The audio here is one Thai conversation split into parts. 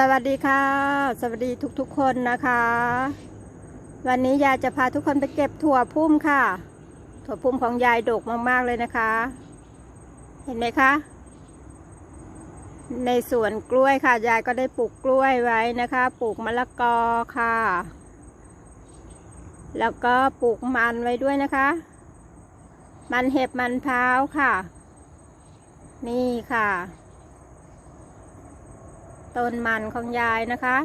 สวัสดีค่ะ สวัสดีทุกๆคนนะคะ วันนี้ยายจะพาทุกคนไปเก็บถั่วพุ่มค่ะ ถั่วพุ่มของยายดกมากๆเลยนะคะ เห็นไหมคะ ในสวนกล้วยค่ะ ยายก็ได้ปลูกกล้วยไว้นะคะ ปลูกมะละกอค่ะ แล้วก็ปลูกมันไว้ด้วยนะคะ มันเห็บมันพร้าวค่ะ นี่ค่ะ ต้นมันของยายนะคะ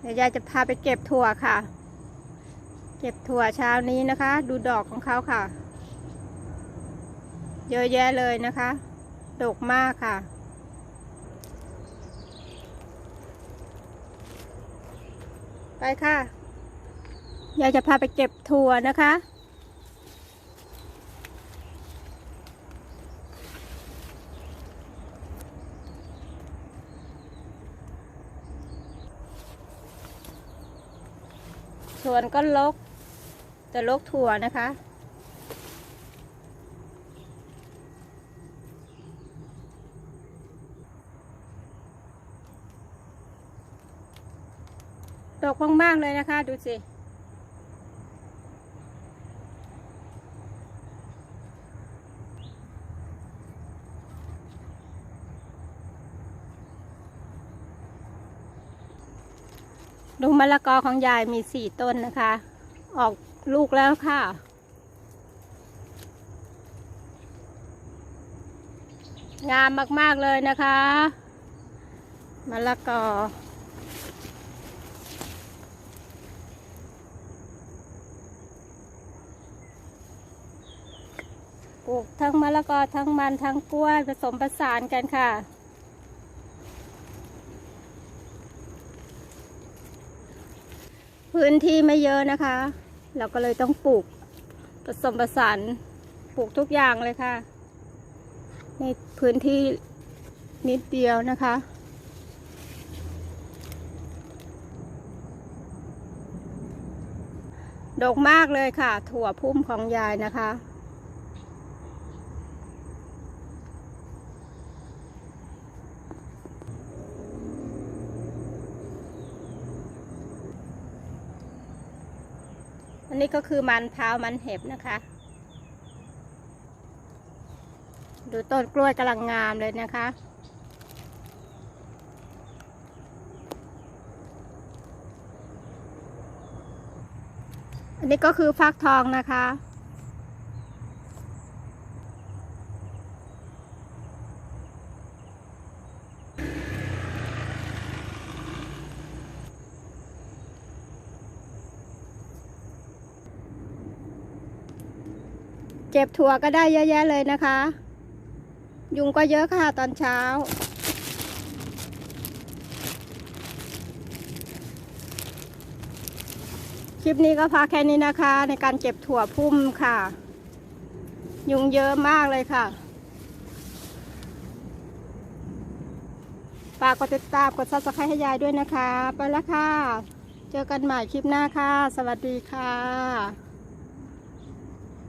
เดี๋ยวยายจะพาไปเก็บถั่วค่ะ เก็บถั่วเช้านี้นะคะ ดูดอกของเขาค่ะ เยอะแยะเลยนะคะ ดกมากค่ะไปค่ะ ยายจะพาไปเก็บถั่วนะคะ สวนก็ลกแต่ลกถั่วนะคะตกมากๆเลยนะคะ ดูสิ ดูมะละกอของยายมีสี่ต้นนะคะ ออกลูกแล้วค่ะ งามมากๆเลยนะคะมะละกอ ปลูกทั้งมะละกอทั้งมันทั้งกล้วยผสมผสานกันค่ะ พื้นที่ไม่เยอะนะคะ เราก็เลยต้องปลูกผสมผสานปลูกทุกอย่างเลยค่ะ ในพื้นที่นิดเดียวนะคะ ดกมากเลยค่ะ ถั่วพุ่มของยายนะคะ อันนี้ก็คือมันพร้าวมันเห็บนะคะ ดูต้นกล้วยกำลังงามเลยนะคะอันนี้ก็คือฟักทองนะคะ เก็บถั่วก็ได้เยอะแยะเลยนะคะ ยุงก็เยอะค่ะตอนเช้า คลิปนี้ก็พาแค่นี้นะคะ ในการเก็บถั่วพุ่มค่ะ ยุงเยอะมากเลยค่ะฝากกดติดตามกดซับสไครต์ให้ยายด้วยนะคะ ไปแล้วค่ะ เจอกันใหม่คลิปหน้าค่ะ สวัสดีค่ะ